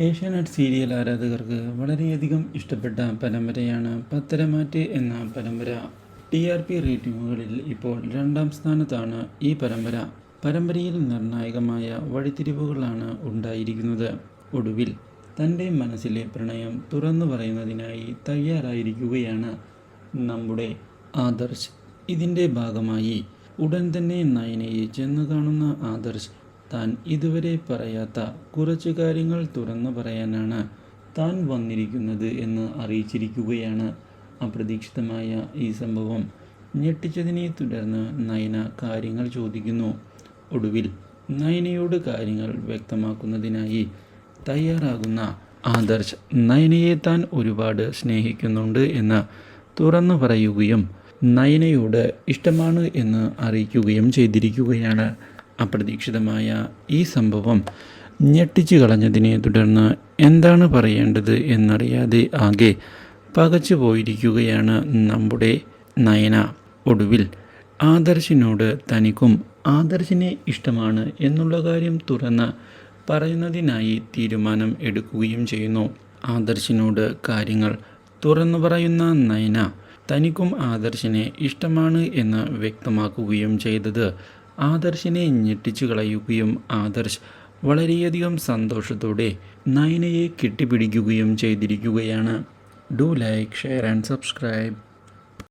Asianet serial ആരാധകർക്ക് വളരെയധികം ഇഷ്ടപ്പെട്ട പരമ്പരയാണ് പത്തരമാറ്റ് എന്ന പരമ്പര. ടി ആർ പി റേറ്റിംഗുകളിൽ ഇപ്പോൾ രണ്ടാം സ്ഥാനത്താണ് ഈ പരമ്പര. പരമ്പരയിൽ നിർണായകമായ വഴിത്തിരിവുകളാണ് ഉണ്ടായിരിക്കുന്നത്. ഒടുവിൽ തന്റെ മനസ്സിലെ പ്രണയം തുറന്നു പറയുന്നതിനായി തയ്യാറായിരിക്കുകയാണ് നമ്മുടെ ആദർശ്. ഇതിന്റെ ഭാഗമായി ഉടൻ തന്നെ നയനയെ ചെന്ന് കാണുന്ന ആദർശ് താൻ ഇതുവരെ പറയാത്ത കുറച്ച് കാര്യങ്ങൾ തുറന്നു പറയാനാണ് താൻ വന്നിരിക്കുന്നത് എന്ന് അറിയിച്ചിരിക്കുകയാണ് അപ്രതീക്ഷിതമായ ഈ സംഭവം. ഞെട്ടിച്ചതിനെ തുടർന്ന് നയന കാര്യങ്ങൾ ചോദിക്കുന്നു. ഒടുവിൽ നയനയോട് കാര്യങ്ങൾ വ്യക്തമാക്കുന്നതിനായി തയ്യാറാകുന്ന ആദർശ് നയനയെ താൻ ഒരുപാട് സ്നേഹിക്കുന്നുണ്ട് എന്ന് തുറന്നു പറയുകയും നയനയോട് ഇഷ്ടമാണ് എന്ന് അറിയിക്കുകയും ചെയ്തിരിക്കുകയാണ്. അപ്രതീക്ഷിതമായ ഈ സംഭവം ഞെട്ടിച്ചു കളഞ്ഞതിനെ തുടർന്ന് എന്താണ് പറയേണ്ടത് എന്നറിയാതെ ആകെ പകച്ചു പോയിരിക്കുകയാണ് നമ്മുടെ നയന. ഒടുവിൽ ആദർശിനോട് തനിക്കും ആദർശിനെ ഇഷ്ടമാണ് എന്നുള്ള കാര്യം തുറന്ന് പറയുന്നതിനായി തീരുമാനം എടുക്കുകയും ചെയ്യുന്നു. ആദർശിനോട് കാര്യങ്ങൾ തുറന്നു പറയുന്ന നയന തനിക്കും ആദർശിനെ ഇഷ്ടമാണ് എന്ന് വ്യക്തമാക്കുകയും ചെയ്തത്. ആദർശിനെ ഞെട്ടിച്ചു കളയുകയും ആദർശ് വളരെയധികം സന്തോഷത്തോടെ നയനയെ കെട്ടിപ്പിടിക്കുകയും ചെയ്തിരിക്കുകയാണ്. Do like share and subscribe